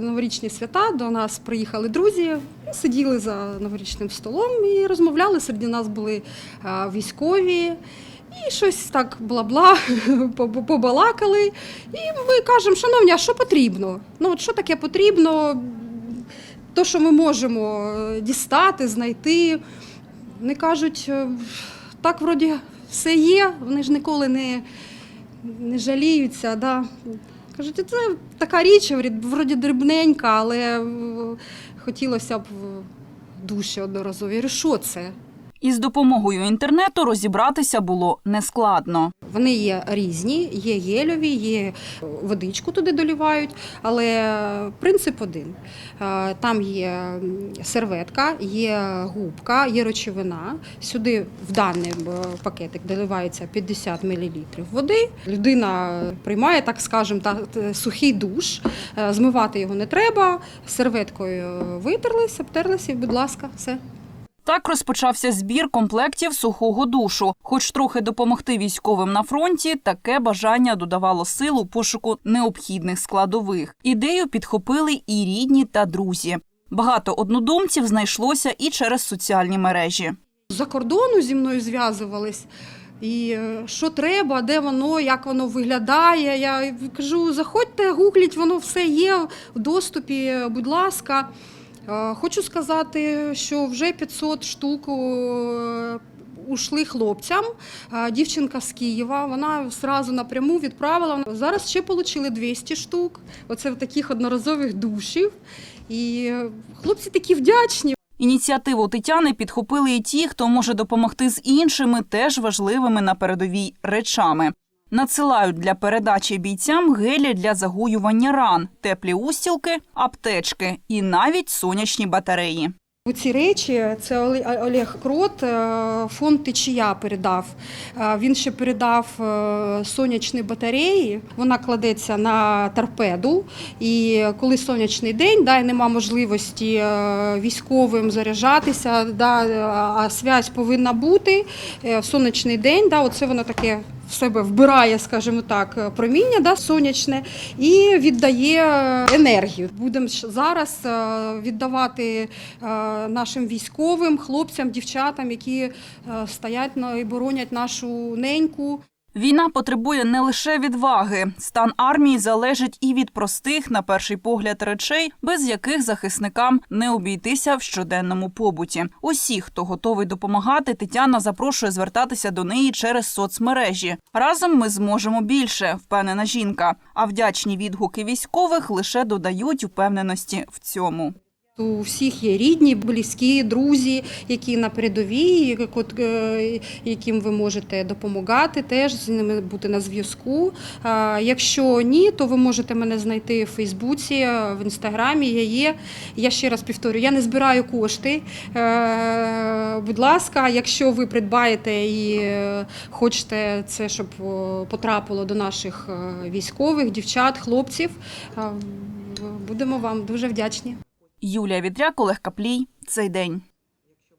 Новорічні свята до нас приїхали друзі, сиділи за новорічним столом і розмовляли. Серед нас були військові. І щось так бла-бла побалакали. І ми кажемо, шановні, а що потрібно? Ну, от що таке потрібно? То, що ми можемо е, дістати, знайти. Вони кажуть, е, так вроді все є, вони ж ніколи не, не жаліються. Да. Кажуть, це така річ, вроді дрібненька, але е, хотілося б душі одноразові. Що це? Із допомогою інтернету розібратися було нескладно. Вони є різні, є гельові, є водичку туди долівають, але принцип один. Е, Там є серветка, є губка, є речовина. Сюди в даний е, пакетик доливається 50 мл води. Людина приймає, так скажемо, та- сухий душ. Е, Змивати його не треба. Серветкою витерлися, обтерлися, і, будь ласка, все. Так розпочався збір комплектів сухого душу. Хоч трохи допомогти військовим на фронті, таке бажання додавало сил у пошуку необхідних складових. Ідею підхопили і рідні та друзі. Багато однодумців знайшлося і через соціальні мережі. З-за кордону зі мною зв'язувались. І е, що треба, де воно, як воно виглядає. Я кажу, заходьте, гугліть, воно все є в доступі, будь ласка. Е, Хочу сказати, що вже 500 штук е, ушли хлопцям. Е, Дівчинка з Києва, вона зразу напряму відправила. Зараз ще отримали 200 штук. Оце в таких одноразових душів. І хлопці такі вдячні. Ініціативу Тетяни підхопили і ті, хто може допомогти з іншими, теж важливими на передовій речами. Надсилають для передачі бійцям гелі для загоювання ран, теплі устілки, аптечки і навіть сонячні батареї. Ці речі це Оле- Олег Крот, е, фонд Течія передав. Е, Він ще передав е, сонячні батареї. Вона кладеться на торпеду. І коли сонячний день, да, і нема можливості військовим заряджатися, да, а связь повинна бути сонячний день. Да, оце воно таке. В себе вбирає, скажімо так, проміння да, сонячне і віддає енергію. Будемо зараз е, віддавати е, нашим військовим, хлопцям, дівчатам, які е, стоять і боронять нашу неньку. Війна потребує не лише відваги. Стан армії залежить і від простих, на перший погляд, речей, без яких захисникам не обійтися в щоденному побуті. Усі, хто готовий допомагати, Тетяна запрошує звертатися до неї через соцмережі. Разом ми зможемо більше, впевнена жінка. А вдячні відгуки військових лише додають впевненості в цьому. У всіх є рідні, близькі, друзі, які на передовій, е, яким ви можете допомагати, теж з ними бути на зв'язку. Якщо ні, то ви можете мене знайти в Фейсбуці, в інстаграмі. Я є. Я ще раз повторюю, я не збираю кошти. Е, Будь ласка, якщо ви придбаєте і е, хочете це, щоб потрапило до наших військових, дівчат, хлопців, будемо вам дуже вдячні. Юлія Відряк, Олег Каплій. Цей день.